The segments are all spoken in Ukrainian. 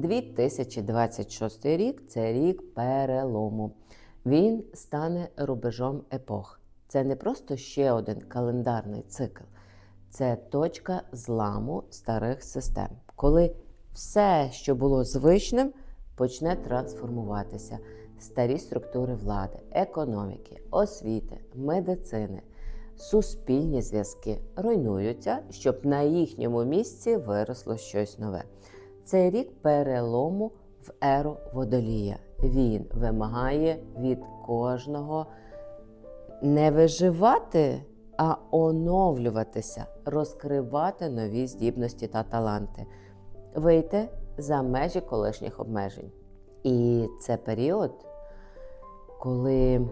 2026 рік це рік перелому. Він стане рубежом епох. Це не просто ще один календарний цикл, це точка зламу старих систем, коли все, що було звичним, почне трансформуватися. Старі структури влади, економіки, освіти, медицини, суспільні зв'язки руйнуються, щоб на їхньому місці виросло щось нове. Це рік перелому в еру водолія. Він вимагає від кожного не виживати, а оновлюватися, розкривати нові здібності та таланти, вийти за межі колишніх обмежень. І це період, коли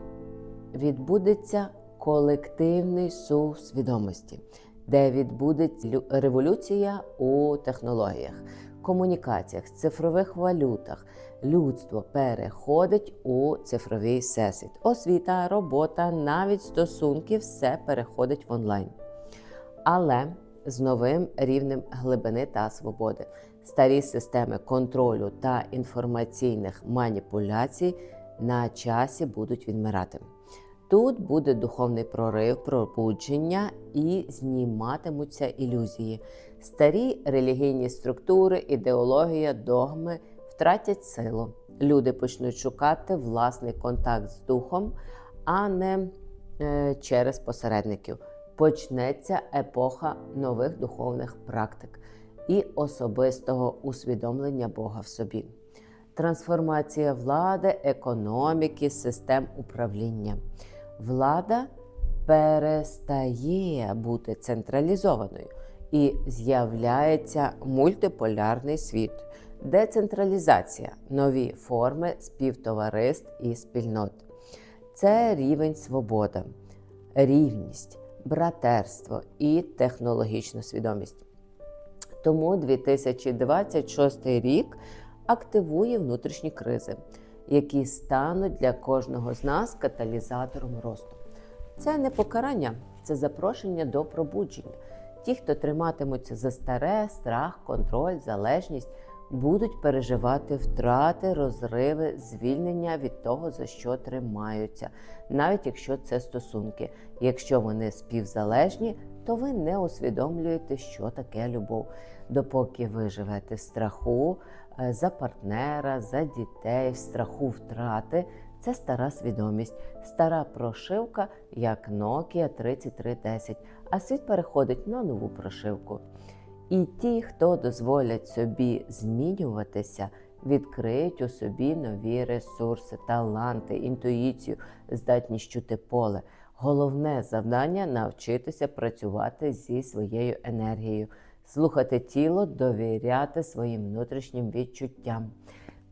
відбудеться колективний сув свідомості, де відбудеться революція у технологіях, комунікаціях, цифрових валютах. Людство переходить у цифровий всесвіт. Освіта, робота, навіть стосунки все переходить в онлайн. Але з новим рівнем глибини та свободи. Старі системи контролю та інформаційних маніпуляцій на часі будуть відмирати. Тут буде духовний прорив, пробудження і зніматимуться ілюзії. Старі релігійні структури, ідеологія, догми втратять силу. Люди почнуть шукати власний контакт з духом, а не е, через посередників. Почнеться епоха нових духовних практик і особистого усвідомлення Бога в собі. Трансформація влади, економіки, систем управління. Влада перестає бути централізованою і з'являється мультиполярний світ, децентралізація, нові форми співтовариств і спільнот. Це рівень свобода, рівність, братерство і технологічна свідомість. Тому 2026 рік активує внутрішні кризи, які стануть для кожного з нас каталізатором росту. Це не покарання, це запрошення до пробудження. Ті, хто триматимуться за старе, страх, контроль, залежність, будуть переживати втрати, розриви, звільнення від того, за що тримаються, навіть якщо це стосунки. Якщо вони співзалежні, то ви не усвідомлюєте, що таке любов. Допоки ви живете в страху е, за партнера, за дітей, в страху втрати, це стара свідомість, стара прошивка, як Nokia 3310, а світ переходить на нову прошивку. І ті, хто дозволять собі змінюватися, відкриють у собі нові ресурси, таланти, інтуїцію, здатність чути поле. Головне завдання навчитися працювати зі своєю енергією, слухати тіло, довіряти своїм внутрішнім відчуттям.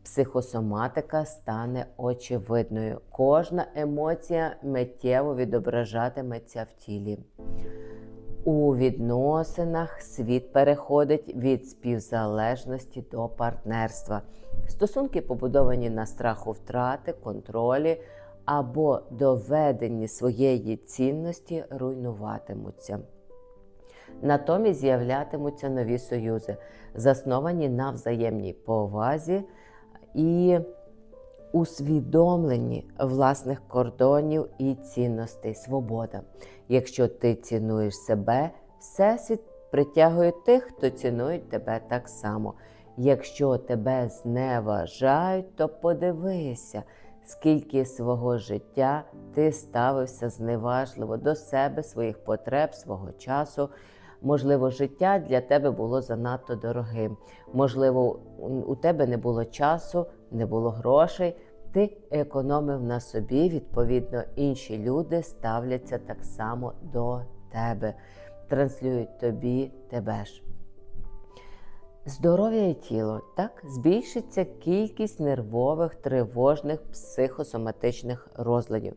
Психосоматика стане очевидною. Кожна емоція миттєво відображатиметься в тілі. У відносинах світ переходить від співзалежності до партнерства. Стосунки побудовані на страху втрати, контролі або доведенні своєї цінності руйнуватимуться. Натомість з'являтимуться нові союзи, засновані на взаємній повазі і усвідомленні власних кордонів і цінностей, свобода. Якщо ти цінуєш себе, всесвіт притягує тих, хто цінує тебе так само. Якщо тебе зневажають, то подивися, скільки свого життя ти ставився зневажливо до себе, своїх потреб, свого часу. Можливо, життя для тебе було занадто дорогим. Можливо, у тебе не було часу, не було грошей. Ти економив на собі, відповідно, інші люди ставляться так само до тебе, транслюють тобі тебе ж. Здоров'я тіло так збільшиться кількість нервових, тривожних, психосоматичних розладів.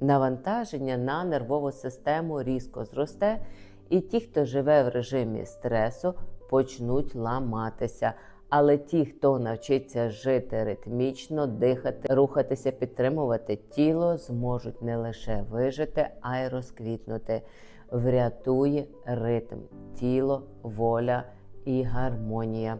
Навантаження на нервову систему різко зросте, і ті, хто живе в режимі стресу, почнуть ламатися. Але ті, хто навчиться жити ритмічно, дихати, рухатися, підтримувати тіло, зможуть не лише вижити, а й розквітнути. Врятує ритм, тіло, воля і гармонія.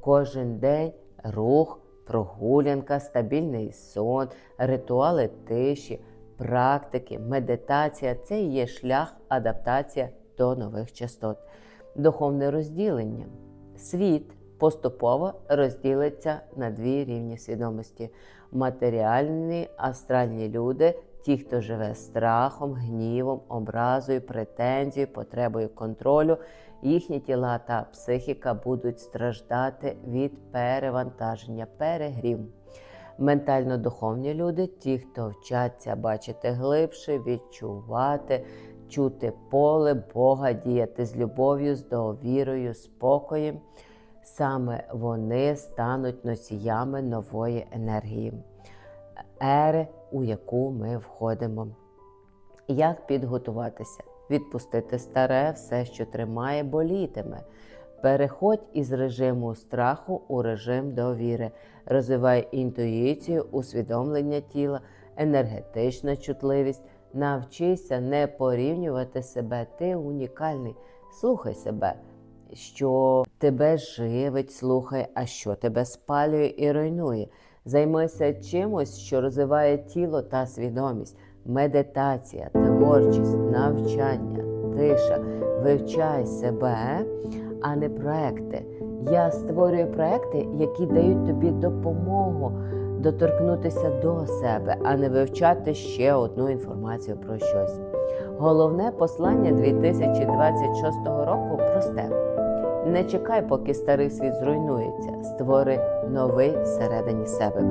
Кожен день рух, прогулянка, стабільний сон, ритуали тиші, практики, медитація це і є шлях адаптація до нових частот. Духовне розділення. Світ поступово розділиться на дві рівні свідомості: матеріальні, астральні люди, ті, хто живе страхом, гнівом, образою, претензією, потребою контролю, їхні тіла та психіка будуть страждати від перевантаження, перегрів. Ментально-духовні люди, ті, хто вчаться бачити глибше, відчувати, чути поле Бога, діяти з любов'ю, з довірою, спокоєм. Саме вони стануть носіями нової енергії, ери, у яку ми входимо. Як підготуватися? Відпустити старе, все, що тримає, болітиме. Переходь із режиму страху у режим довіри, розвивай інтуїцію, усвідомлення тіла, енергетична чутливість. Навчися не порівнювати себе, ти унікальний. Слухай себе, що тебе живить, слухай, а що тебе спалює і руйнує. Займайся чимось, що розвиває тіло та свідомість, медитація, творчість, навчання, тиша. Вивчай себе, а не проекти. Я створюю проекти, які дають тобі допомогу доторкнутися до себе, а не вивчати ще одну інформацію про щось. Головне послання 2026 року просте. Не чекай, поки старий світ зруйнується, створи новий всередині себе.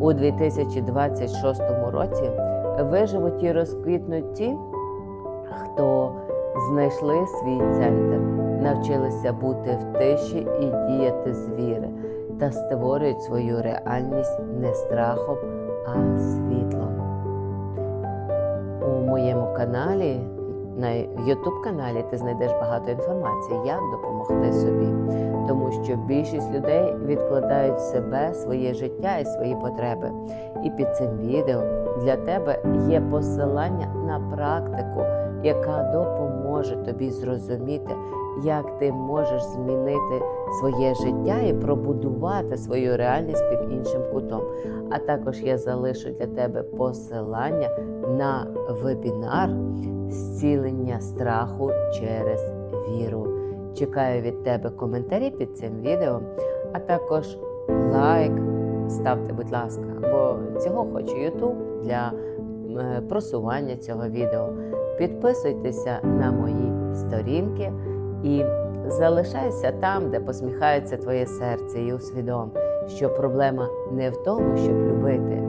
У 2026 році виживуть і розквітнуть ті, хто знайшли свій центр, навчилися бути в тиші і діяти з віри, та створюють свою реальність не страхом, а світлом. У моєму каналі на youtube каналі ти знайдеш багато інформації, як допомогти собі. Тому що більшість людей відкладають себе своє життя і свої потреби. І під цим відео для тебе є посилання на практику, яка допоможе тобі зрозуміти, як ти можеш змінити своє життя і пробудувати свою реальність під іншим кутом. А також я залишу для тебе посилання на вебінар зцілення страху через віру. Чекаю від тебе коментарі під цим відео, а також лайк. Ставте, будь ласка, бо цього хоче YouTube для е, просування цього відео. Підписуйтеся на мої сторінки і залишайся там, де посміхається твоє серце, і усвідом, що проблема не в тому, щоб любити.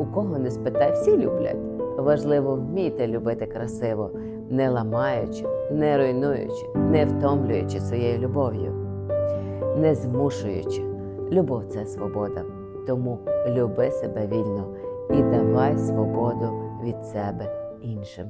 У кого не спитай, всі люблять. Важливо вміти любити красиво, не ламаючи, не руйнуючи, не втомлюючи своєю любов'ю, не змушуючи. Любов це свобода. Тому люби себе вільно і давай свободу від себе іншим.